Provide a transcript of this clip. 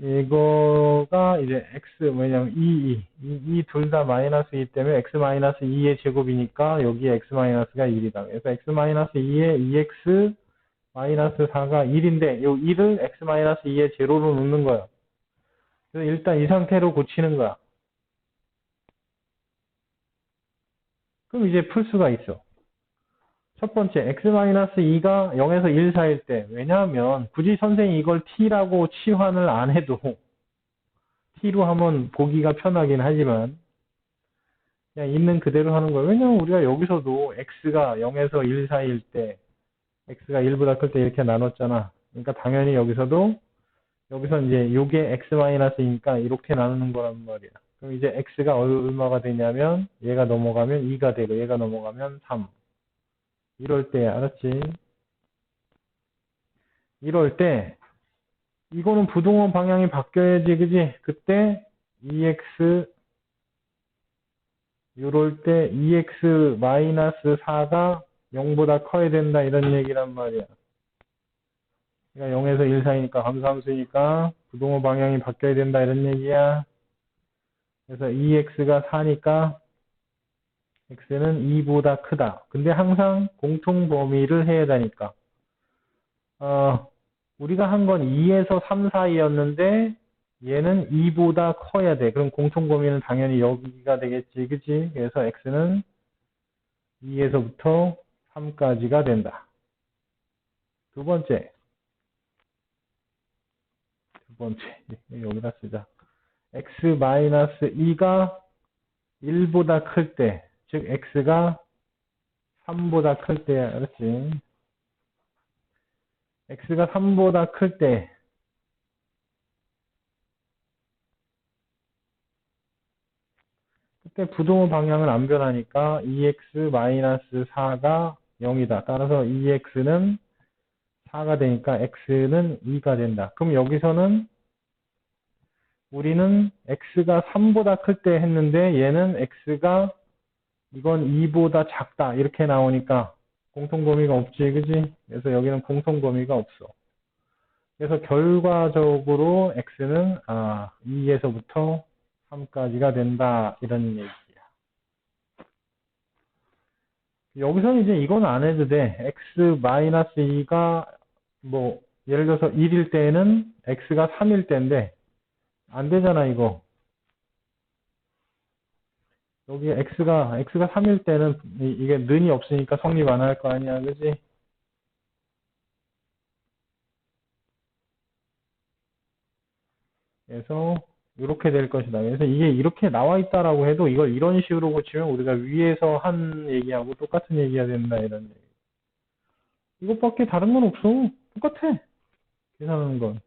이거가 이제 x 왜냐면 2, 2, 이둘 다 마이너스이기 때문에 x 마이너스 2의 제곱이니까 여기에 x 마이너스가 1이다. 그래서 x 마이너스 2에 2x 마이너스 4가 1인데 요 1을 x 마이너스 2의 제로로 놓는 거야. 그래서 일단 이 상태로 고치는 거야. 그럼 이제 풀 수가 있어. 첫 번째, x-2가 0에서 1 사이일 때, 왜냐하면 굳이 선생이 이걸 t라고 치환을 안 해도 t로 하면 보기가 편하긴 하지만 그냥 있는 그대로 하는 거예요. 왜냐하면 우리가 여기서도 x가 0에서 1 사이일 때, x가 1보다 클 때 이렇게 나눴잖아. 그러니까 당연히 여기서도 여기서 이제 요게 x-2니까 이렇게 나누는 거란 말이야. 그럼 이제 x가 얼마가 되냐면 얘가 넘어가면 2가 되고 얘가 넘어가면 3. 이럴 때 알았지? 이럴 때 이거는 부동원 방향이 바뀌어야지 그지? 그때 EX 이럴 때 EX 마이너스 4가 0보다 커야 된다 이런 얘기란 말이야. 그러니까 0에서 1 사이니까 감소함수니까 부동호 방향이 바뀌어야 된다 이런 얘기야. 그래서 EX가 4니까 X는 2보다 크다. 근데 항상 공통 범위를 해야 되니까. 어, 우리가 한 건 2에서 3 사이였는데 얘는 2보다 커야 돼. 그럼 공통 범위는 당연히 여기가 되겠지. 그치? 그래서 X는 2에서부터 3까지가 된다. 두 번째. 두 번째. 여기다 쓰자. x-2가 1보다 클 때, 즉 x가 3보다 클 때, 알았지? x가 3보다 클 때, 그때 부동호 방향은 안 변하니까 2x-4가 0이다. 따라서 2x는 4가 되니까 x는 2가 된다. 그럼 여기서는 우리는 x가 3보다 클 때 했는데 얘는 x가 이건 2보다 작다 이렇게 나오니까 공통범위가 없지 그지? 그래서 여기는 공통범위가 없어. 그래서 결과적으로 x는 아 2에서부터 3까지가 된다 이런 얘기야. 여기서는 이제 이건 안 해도 돼. x-2가 뭐 예를 들어서 1일 때는 x가 3일 때인데 안 되잖아, 이거. 여기 x가, x가 3일 때는 이, 게 는이 없으니까 성립 안 할 거 아니야, 그지? 그래서 이렇게 될 것이다. 그래서 이게 이렇게 나와 있다라고 해도 이걸 이런 식으로 고치면 우리가 위에서 한 얘기하고 똑같은 얘기가 된다 이런 얘기. 이것밖에 다른 건 없어. 똑같아. 계산하는 건.